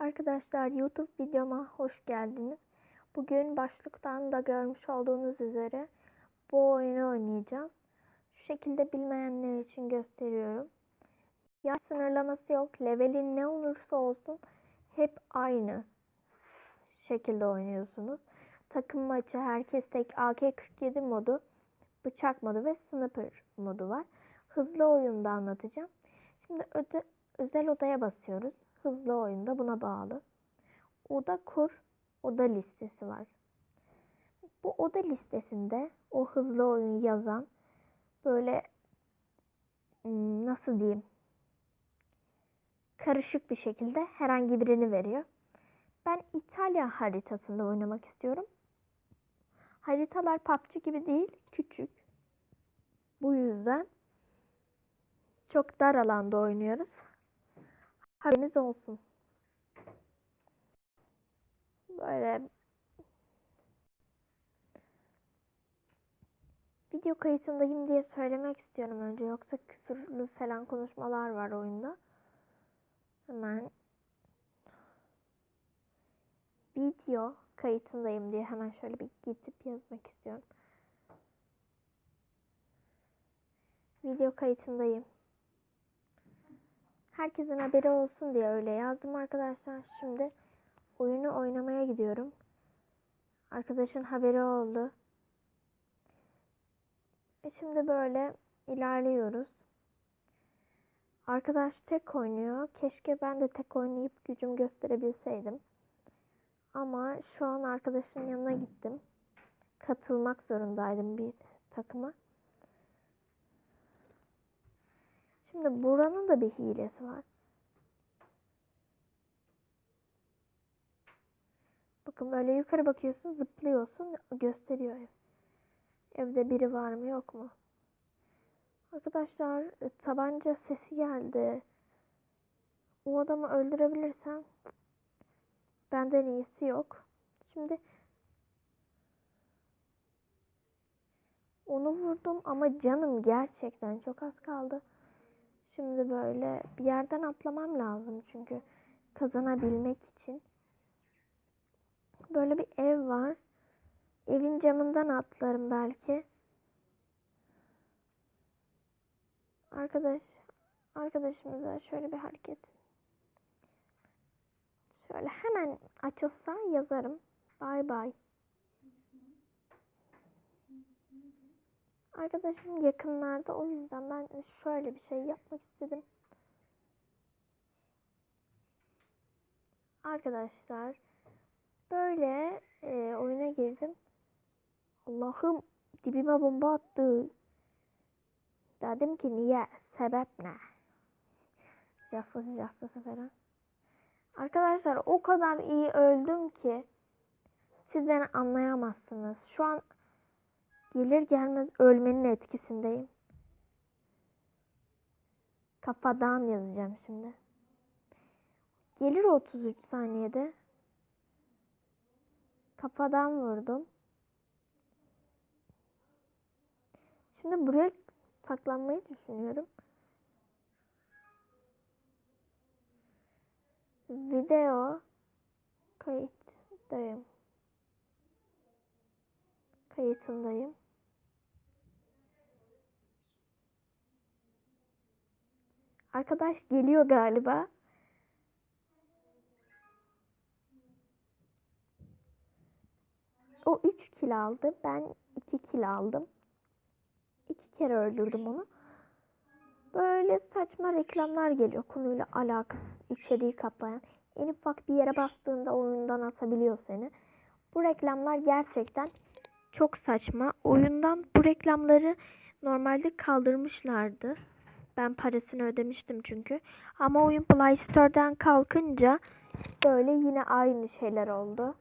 Arkadaşlar YouTube videoma hoş geldiniz. Bugün başlıktan da görmüş olduğunuz üzere bu oyunu oynayacağız. Şu şekilde bilmeyenler için gösteriyorum. Yaş sınırlaması yok. Levelin ne olursa olsun hep aynı şekilde oynuyorsunuz. Takım maçı, herkes tek AK-47 modu, bıçak modu ve sniper modu var. Hızlı oyunda anlatacağım. Şimdi özel odaya basıyoruz. Hızlı oyunda buna bağlı. Oda kur, oda listesi var. Bu oda listesinde o hızlı oyun yazan böyle hmm, nasıl diyeyim karışık bir şekilde herhangi birini veriyor. Ben İtalya haritasında oynamak istiyorum. Haritalar PUBG gibi değil, küçük. Bu yüzden çok dar alanda oynuyoruz. Haberiniz olsun. Böyle video kayıtındayım diye söylemek istiyorum önce. Yoksa küfürlü falan konuşmalar var oyunda. Hemen video kayıtındayım diye hemen şöyle bir gidip yazmak istiyorum. Video kayıtındayım. Herkesin haberi olsun diye öyle yazdım arkadaşlar. Şimdi oyunu oynamaya gidiyorum. Arkadaşın haberi oldu. E şimdi böyle ilerliyoruz. Arkadaş tek oynuyor. Keşke ben de tek oynayıp gücüm gösterebilseydim. Ama şu an arkadaşın yanına gittim. Katılmak zorundaydım bir takıma. Şimdi buranın da bir hilesi var. Bakın böyle yukarı bakıyorsun, zıplıyorsun, gösteriyor ev. Evde biri var mı yok mu? Arkadaşlar e, tabanca sesi geldi. O adamı öldürebilirsem benden iyisi yok. Şimdi onu vurdum ama canım gerçekten çok az kaldı. Şimdi böyle bir yerden atlamam lazım çünkü kazanabilmek için. Böyle bir ev var. Evin camından atlarım belki. Arkadaş arkadaşımıza şöyle bir hareket. Şöyle hemen açılsa yazarım. Bay bay. Arkadaşım yakınlarda o yüzden ben şöyle bir şey yapmak istedim. Arkadaşlar böyle e, oyuna girdim. Allah'ım dibime bomba attı. Dedim ki niye? Sebep ne? Castası castası falan. Arkadaşlar o kadar iyi öldüm ki siz beni anlayamazsınız. Şu an gelir gelmez ölmenin etkisindeyim. Kafadan yazacağım şimdi. Gelir 33 saniyede. Kafadan vurdum. Şimdi buraya saklanmayı düşünüyorum. Video kayıttayım. Kayıtındayım. Arkadaş geliyor galiba. O 3 kil aldı. Ben 2 kil aldım. 2 kere öldürdüm onu. Böyle saçma reklamlar geliyor konuyla alakasız içeriği kaplayan. En ufak bir yere bastığında oyundan atabiliyor seni. Bu reklamlar gerçekten çok saçma. Oyundan bu reklamları normalde kaldırmışlardı. Ben parasını ödemiştim çünkü. Ama oyun Play Store'dan kalkınca böyle yine aynı şeyler oldu.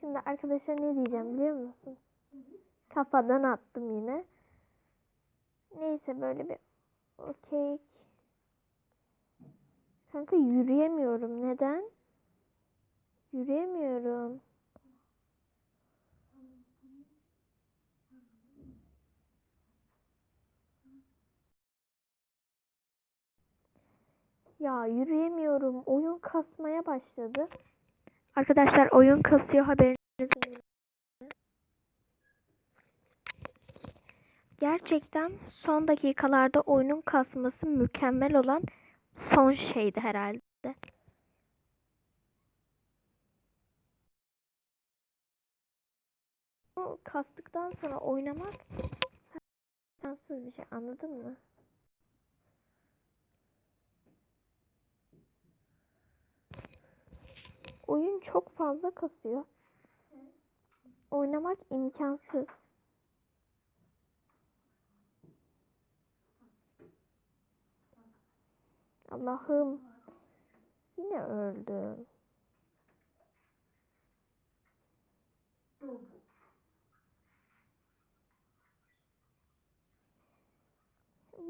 Şimdi arkadaşlar ne diyeceğim biliyor musun? Kafadan attım yine. Neyse böyle bir okey. Kanka yürüyemiyorum. Neden? Yürüyemiyorum. Ya yürüyemiyorum. Oyun kasmaya başladı. Arkadaşlar oyun kasıyor haberiniz olsun. Gerçekten son dakikalarda oyunun kasması mükemmel olan son şeydi herhalde. O kastıktan sonra oynamak şanssız bir şey anladın mı? Oyun çok fazla kasıyor. Oynamak imkansız. Allah'ım. Yine öldüm.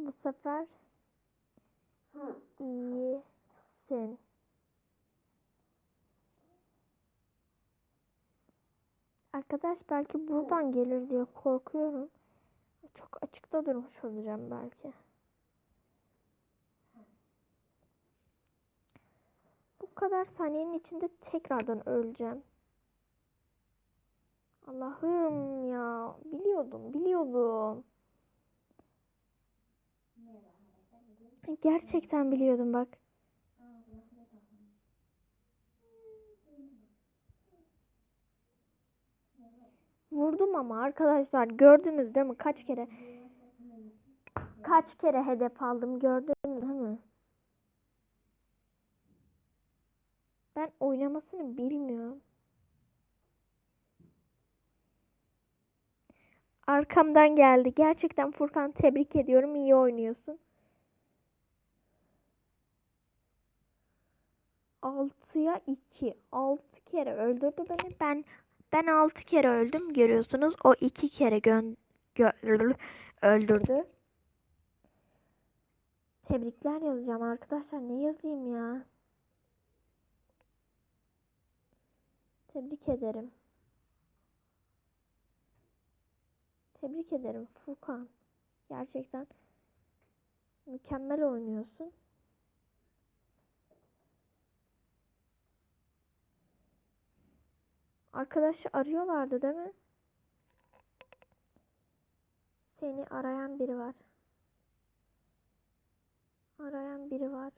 Bu sefer iyisin. Arkadaş belki buradan gelir diye korkuyorum. Çok açıkta durmuş olacağım belki. Bu kadar saniyenin içinde tekrardan öleceğim. Allah'ım ya. Biliyordum, biliyordum. Gerçekten biliyordum bak. Vurdum ama arkadaşlar gördünüz değil mi? Kaç kere kaç kere hedef aldım gördünüz değil mi? Ben oynamasını bilmiyorum. Arkamdan geldi. Gerçekten Furkan tebrik ediyorum. İyi oynuyorsun. Altıya iki. Altı kere öldürdü beni. Ben ben altı kere öldüm. Görüyorsunuz. O iki kere gön gö- öldürdü. Tebrikler yazacağım arkadaşlar. Ne yazayım ya? Tebrik ederim. Tebrik ederim Furkan. Gerçekten mükemmel oynuyorsun. Arkadaşı arıyorlardı değil mi? Seni arayan biri var. Arayan biri var.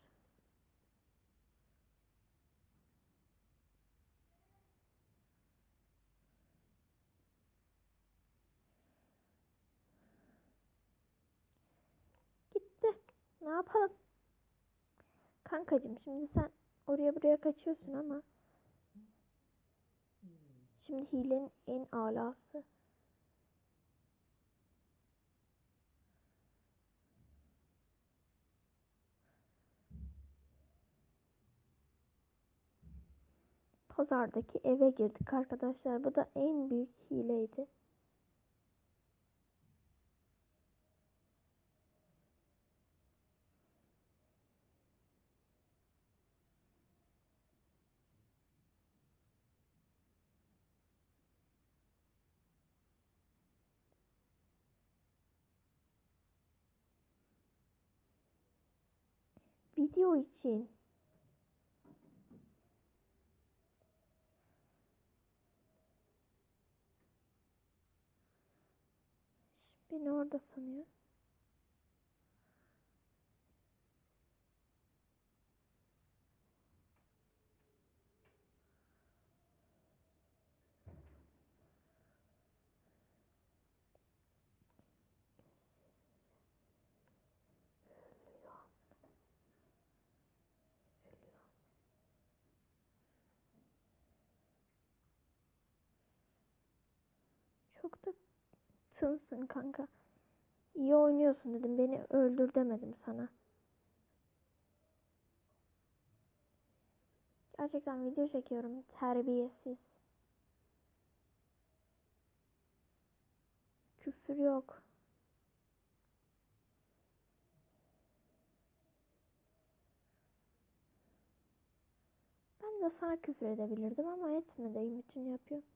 Gitti. Ne yapalım? Kankacığım şimdi sen oraya buraya kaçıyorsun ama Şimdi hilenin en alası. Pazardaki eve girdik arkadaşlar. Bu da en büyük hileydi. Video için. Beni orada sanıyor. Çok da tılsın kanka. İyi oynuyorsun dedim. Beni öldür demedim sana. Gerçekten video çekiyorum. Terbiyesiz. Küfür yok. Ben de sana küfür edebilirdim ama etmediğim için yapıyorum.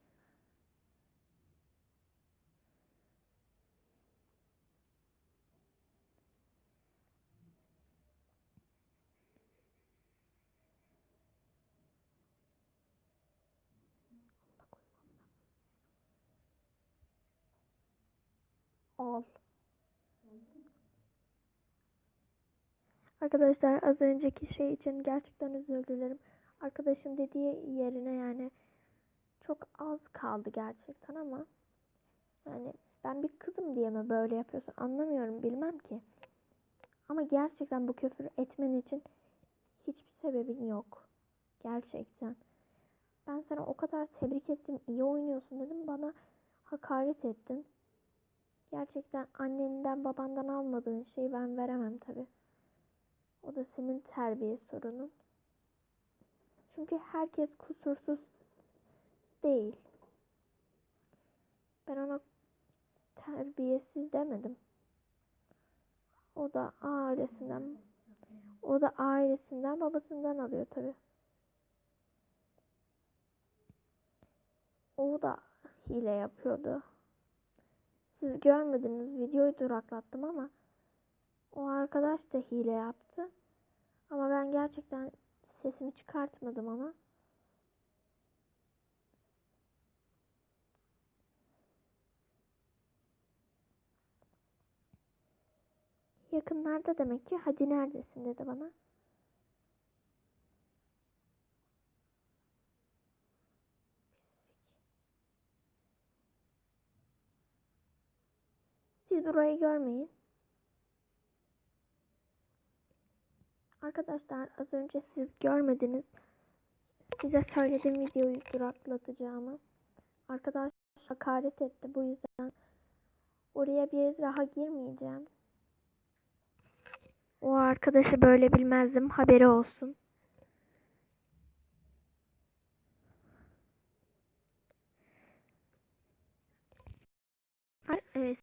Al. Arkadaşlar az önceki şey için gerçekten özür dilerim. Arkadaşın dediği yerine yani çok az kaldı gerçekten ama yani ben bir kızım diye mi böyle yapıyorsun anlamıyorum bilmem ki. Ama gerçekten bu küfür etmen için hiçbir sebebin yok. Gerçekten. Ben sana o kadar tebrik ettim, iyi oynuyorsun dedim. Bana hakaret ettin. Gerçekten annenden babandan almadığın şeyi ben veremem tabi. O da senin terbiye sorunun. Çünkü herkes kusursuz değil. Ben ona terbiyesiz demedim. O da ailesinden o da ailesinden babasından alıyor tabi. O da hile yapıyordu. Siz görmediniz videoyu duraklattım ama o arkadaş da hile yaptı. Ama ben gerçekten sesimi çıkartmadım ona. Yakınlarda demek ki hadi neredesin dedi bana. Siz burayı görmeyin. Arkadaşlar az önce siz görmediniz. Size söyledim videoyu duraklatacağımı. Arkadaş hakaret etti. Bu yüzden oraya bir daha girmeyeceğim. O arkadaşı böyle bilmezdim. Haberi olsun. Evet.